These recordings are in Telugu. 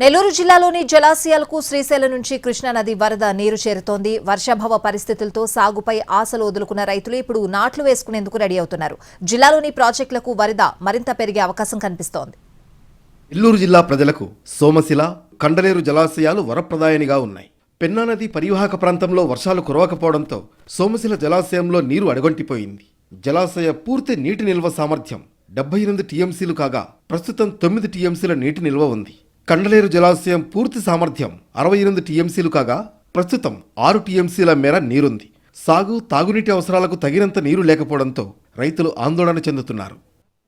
నెల్లూరు జిల్లాలోని జలాశయాలకు శ్రీశైలం నుంచి కృష్ణానది వరద నీరు చేరుతోంది. వర్షాభావ పరిస్థితులతో సాగుపై ఆశలు వదులుకున్న రైతులు ఇప్పుడు నాట్లు వేసుకునేందుకు రెడీ అవుతున్నారు. జిల్లాలోని ప్రాజెక్టులకు వరద మరింత పెరిగే అవకాశం కనిపిస్తోంది. నెల్లూరు జిల్లా ప్రజలకు సోమశిల కండలేరు జలాశయాలు వరప్రదాయనిగా ఉన్నాయి. పెన్నానది పరివాహక ప్రాంతంలో వర్షాలు కురవకపోవడంతో సోమశిల జలాశయంలో నీరు అడగొంటిపోయింది. జలాశయ పూర్తి నీటి నిల్వ సామర్థ్యం డెబ్బై ఎనిమిది టీఎంసీలు కాగా ప్రస్తుతం తొమ్మిది టీఎంసీల నీటి నిల్వ ఉంది. కండలేరు జలాశయం పూర్తి సామర్థ్యం అరవై ఎనిమిది టీఎంసీలు కాగా ప్రస్తుతం ఆరు టీఎంసీల మేర నీరుంది. సాగు తాగునీటి అవసరాలకు తగినంత నీరు లేకపోవడంతో రైతులు ఆందోళన చెందుతున్నారు.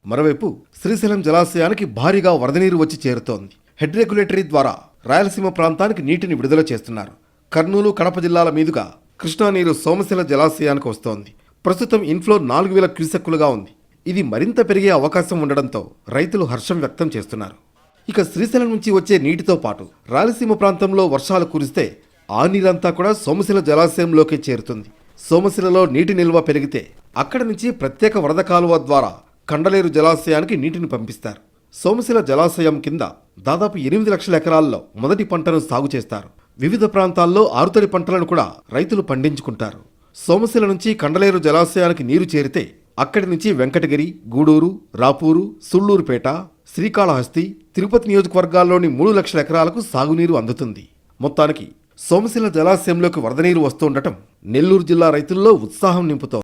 మరోవైపు శ్రీశైలం జలాశయానికి భారీగా వరద నీరు వచ్చి చేరుతోంది. హెడ్ రెగ్యులేటరీ ద్వారా రాయలసీమ ప్రాంతానికి నీటిని విడుదల చేస్తున్నారు. కర్నూలు కడప జిల్లాల మీదుగా కృష్ణా నీరు సోమశిల జలాశయానికి వస్తోంది. ప్రస్తుతం ఇన్ఫ్లో నాలుగు వేల క్యూసెక్కులుగా ఉంది. ఇది మరింత పెరిగే అవకాశం ఉండడంతో రైతులు హర్షం వ్యక్తం చేస్తున్నారు. ఇక శ్రీశైలం నుంచి వచ్చే నీటితో పాటు రాయలసీమ ప్రాంతంలో వర్షాలు కురిస్తే ఆ నీరంతా కూడా సోమశిల జలాశయంలోకి చేరుతుంది. సోమశిలలో నీటి నిల్వ పెరిగితే అక్కడి నుంచి ప్రత్యేక వరద కాలువ ద్వారా కండలేరు జలాశయానికి నీటిని పంపిస్తారు. సోమశిల జలాశయం కింద దాదాపు ఎనిమిది లక్షల ఎకరాల్లో మొదటి పంటను సాగు చేస్తారు. వివిధ ప్రాంతాల్లో ఆరుతడి పంటలను కూడా రైతులు పండించుకుంటారు. సోమశిల నుంచి కండలేరు జలాశయానికి నీరు చేరితే అక్కడి నుంచి వెంకటగిరి గూడూరు రాపూరు సుళ్ళూరుపేట శ్రీకాళహస్తి తిరుపతి నియోజకవర్గాల్లోని మూడు లక్షల ఎకరాలకు సాగునీరు అందుతుంది. మొత్తానికి సోమశిల జలాశయంలోకి వరద నీరు వస్తుండటం నెల్లూరు జిల్లా రైతుల్లో ఉత్సాహం నింపుతోంది.